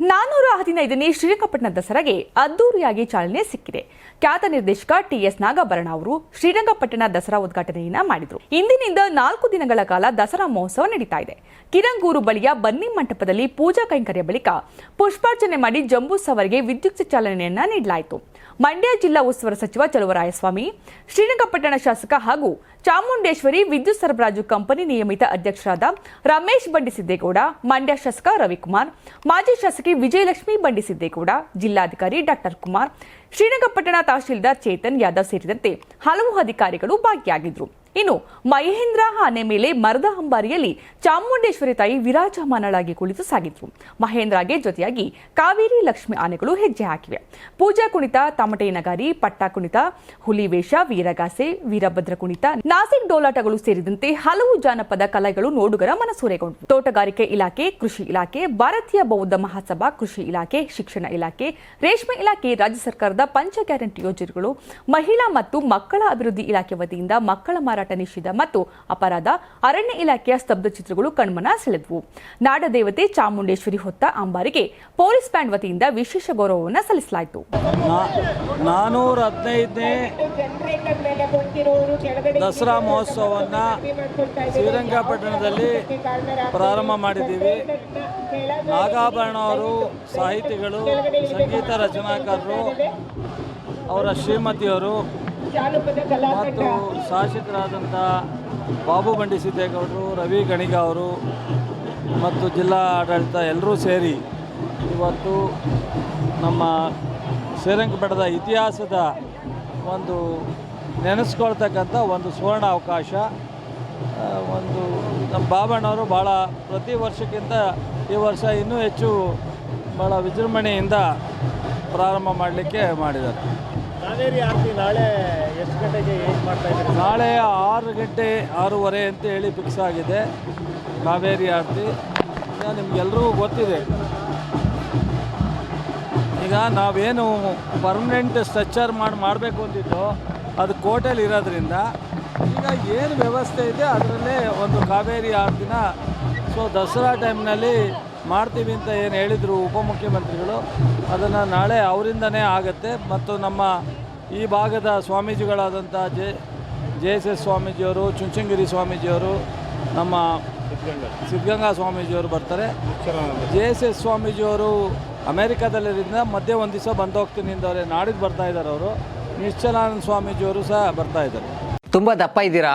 ನಾನೂರ ಹದಿನೈದನೇ ಶ್ರೀರಂಗಪಟ್ಟಣ ದಸರಾಗೆ ಅದ್ದೂರಿಯಾಗಿ ಚಾಲನೆ ಸಿಕ್ಕಿದೆ. ಖ್ಯಾತ ನಿರ್ದೇಶಕ ಟಿಎಸ್ ನಾಗಾಭರಣ ಅವರು ಶ್ರೀರಂಗಪಟ್ಟಣ ದಸರಾ ಉದ್ಘಾಟನೆಯನ್ನ ಮಾಡಿದರು. ಇಂದಿನಿಂದ ನಾಲ್ಕು ದಿನಗಳ ಕಾಲ ದಸರಾ ಮಹೋತ್ಸವ ನಡೀತಾ ಇದೆ. ಕಿರಂಗೂರು ಬಳಿಯ ಬನ್ನಿ ಮಂಟಪದಲ್ಲಿ ಪೂಜಾ ಕೈಂಕರ್ಯ ಬಳಿಕ ಪುಷ್ಪಾರ್ಚನೆ ಮಾಡಿ ಜಂಬೂ ಸವರಿಗೆ ವಿದ್ಯುತ್ ಚಾಲನೆಯನ್ನ ನೀಡಲಾಯಿತು. ಮಂಡ್ಯ ಜಿಲ್ಲಾ ಉಸ್ತುವಾರಿ ಸಚಿವ ಚಲುವರಾಯಸ್ವಾಮಿ, ಶ್ರೀರಂಗಪಟ್ಟಣ ಶಾಸಕ ಹಾಗೂ ಚಾಮುಂಡೇಶ್ವರಿ ವಿದ್ಯುತ್ ಸರಬರಾಜು ಕಂಪನಿ ನಿಯಮಿತ ಅಧ್ಯಕ್ಷರಾದ ರಮೇಶ್ ಬಂಡಿಸಿದ್ದೇಗೌಡ, ಮಂಡ್ಯ ಶಾಸಕ ರವಿಕುಮಾರ್, ಮಾಜಿ ಶಾಸಕಿ ವಿಜಯಲಕ್ಷ್ಮಿ ಬಂಡಿಸಿದ್ದೇಗೌಡ ಜಿಲ್ಲಾಧಿಕಾರಿ ಡಾಕ್ಟರ್ ಕುಮಾರ್. ಶ್ರೀರಂಗಪಟ್ಟಣ ತಹಶೀಲ್ದಾರ್ ಚೇತನ್ ಯಾದವ್ ಸೇರಿದಂತೆ ಹಲವು ಅಧಿಕಾರಿಗಳು ಭಾಗಿಯಾಗಿದ್ದರು ಇನ್ನು ಮಹೇಂದ್ರ ಆನೆ ಮೇಲೆ ಮರದ ಅಂಬಾರಿಯಲ್ಲಿ ಚಾಮುಂಡೇಶ್ವರಿ ತಾಯಿ ವಿರಾಜಮಾನಳಾಗಿ ಕುಳಿತು ಸಾಗಿದ್ರು. ಮಹೇಂದ್ರಗೆ ಜೊತೆಯಾಗಿ ಕಾವೇರಿ ಲಕ್ಷ್ಮಿ ಆನೆಗಳು ಹೆಜ್ಜೆ ಹಾಕಿವೆ. ಪೂಜಾ ಕುಣಿತ, ತಮಟೆ ನಗಾರಿ, ಪಟ್ಟ ಕುಣಿತ ಹುಲಿವೇಷ ವೀರಗಾಸೆ, ವೀರಭದ್ರ ಕುಣಿತ, ನಾಸಿಕ್ ಡೋಲಾಟಗಳು ಸೇರಿದಂತೆ ಹಲವು ಜಾನಪದ ಕಲೆಗಳು ನೋಡುಗರ ಮನಸೂರೆಗೊಂಡು ತೋಟಗಾರಿಕೆ ಇಲಾಖೆ, ಕೃಷಿ ಇಲಾಖೆ, ಭಾರತೀಯ ಬೌದ್ಧ ಮಹಾಸಭಾ, ಕೃಷಿ ಇಲಾಖೆ, ಶಿಕ್ಷಣ ಇಲಾಖೆ, ರೇಷ್ಮೆ ಇಲಾಖೆ, ರಾಜ್ಯ ಸರ್ಕಾರದ ಪಂಚ ಗ್ಯಾರಂಟಿ ಯೋಜನೆಗಳು, ಮಹಿಳಾ ಮತ್ತು ಮಕ್ಕಳ ಅಭಿವೃದ್ಧಿ ಇಲಾಖೆ ವತಿಯಿಂದ ಮಕ್ಕಳ ಮಾರಾಟ ನಿಷೇಧ ಮತ್ತು ಅಪರಾಧ ಅರಣ್ಯ ಇಲಾಖೆಯ ಸ್ತಬ್ಧ ಚಿತ್ರಗಳು ಕಣ್ಮನ ಸೆಳೆದವು. ನಾಡದೇವತೆ ಚಾಮುಂಡೇಶ್ವರಿ ಹೊತ್ತ ಅಂಬಾರಿಗೆ ಪೊಲೀಸ್ ಬ್ಯಾಂಡ್ ವತಿಯಿಂದ ವಿಶೇಷ ಗೌರವವನ್ನು ಸಲ್ಲಿಸಲಾಯಿತು. ನಾನೂರ ಹದಿನೈದನೇ ದಸರಾ ಮಹೋತ್ಸವವನ್ನು ಶ್ರೀರಂಗಪಟ್ಟಣದಲ್ಲಿ ಪ್ರಾರಂಭ ಮಾಡಿದ್ದೀವಿ. ನಾಗಾಭರಣ ಅವರು, ಸಾಹಿತಿಗಳು, ಸಂಗೀತ ರಚನಾಕಾರರು, ಅವರ ಶ್ರೀಮತಿಯವರು ಮತ್ತು ಶಾಸಕರಾದಂಥ ಬಾಬು ಬಂಡಿ ಸಿದ್ದೇಗೌಡರು ರವಿ ಗಣಿಗ ಅವರು ಮತ್ತು ಜಿಲ್ಲಾ ಆಡಳಿತ ಎಲ್ಲರೂ ಸೇರಿ ಇವತ್ತು ನಮ್ಮ ಶ್ರೀರಂಗಪಟ್ಟಣದ ಇತಿಹಾಸದ ಒಂದು ನೆನೆಸ್ಕೊಳ್ತಕ್ಕಂಥ ಒಂದು ಸುವರ್ಣ ಅವಕಾಶ. ಒಂದು ನಮ್ಮ ಬಾಬಣ್ಣವರು ಭಾಳ ಪ್ರತಿ ವರ್ಷಕ್ಕಿಂತ ಈ ವರ್ಷ ಇನ್ನೂ ಹೆಚ್ಚು ಭಾಳ ವಿಜೃಂಭಣೆಯಿಂದ ಪ್ರಾರಂಭ ಮಾಡಲಿಕ್ಕೆ ಮಾಡಿದ್ದಾರೆ. ಕಾವೇರಿ ಆರತಿ ನಾಳೆ ಎಷ್ಟು ಗಂಟೆಗೆ ಮಾಡ್ತಾ ನಾಳೆ ಆರು ಗಂಟೆ ಆರೂವರೆ ಅಂತ ಹೇಳಿ ಫಿಕ್ಸ್ ಆಗಿದೆ ಕಾವೇರಿ ಆರತಿ. ಈಗ ನಿಮ್ಗೆಲ್ರಿಗೂ ಗೊತ್ತಿದೆ. ಈಗ ನಾವೇನು ಪರ್ಮನೆಂಟ್ ಸ್ಟ್ರಕ್ಚರ್ ಮಾಡಿ ಮಾಡಬೇಕು ಅಂತಿತ್ತು ಅದು ಕೋಟೆಲಿ ಇರೋದ್ರಿಂದ ಈಗ ಏನು ವ್ಯವಸ್ಥೆ ಇದೆ ಅದರಲ್ಲೇ ಒಂದು ಕಾವೇರಿ ಆರತಿನ ಸೊ ದಸರಾ ಟೈಮ್ನಲ್ಲಿ ಮಾಡ್ತೀವಿ ಅಂತ ಏನು ಹೇಳಿದರು ಉಪಮುಖ್ಯಮಂತ್ರಿಗಳು, ಅದನ್ನು ನಾಳೆ ಅವರಿಂದನೇ ಆಗುತ್ತೆ. ಮತ್ತು ನಮ್ಮ ಈ ಭಾಗದ ಸ್ವಾಮೀಜಿಗಳಾದಂಥ ಜೆ ಜೆ ಎಸ್ ಎಸ್ ಸ್ವಾಮೀಜಿಯವರು, ಚುಂಚನಗಿರಿ ಸ್ವಾಮೀಜಿಯವರು, ನಮ್ಮ ಸಿದ್ಧಗಂಗಾ ಸ್ವಾಮೀಜಿಯವರು ಬರ್ತಾರೆ. ಜೆ ಎಸ್ ಎಸ್ ಸ್ವಾಮೀಜಿಯವರು ಅಮೇರಿಕಾದಲ್ಲಿರಿಂದ ಮಧ್ಯೆ ಒಂದು ದಿವಸ ಬಂದು ಹೋಗ್ತೀನಿ ಅಂದವ್ರೆ ನಾಡಿದ್ದು ಬರ್ತಾ ಇದ್ದಾರೆ ಅವರು. ನಿಶ್ಚಲಾನಂದ ಸ್ವಾಮೀಜಿಯವರು ಸಹ ಬರ್ತಾ ಇದ್ದಾರೆ. ತುಂಬ ದಪ್ಪ ಇದ್ದೀರಾ?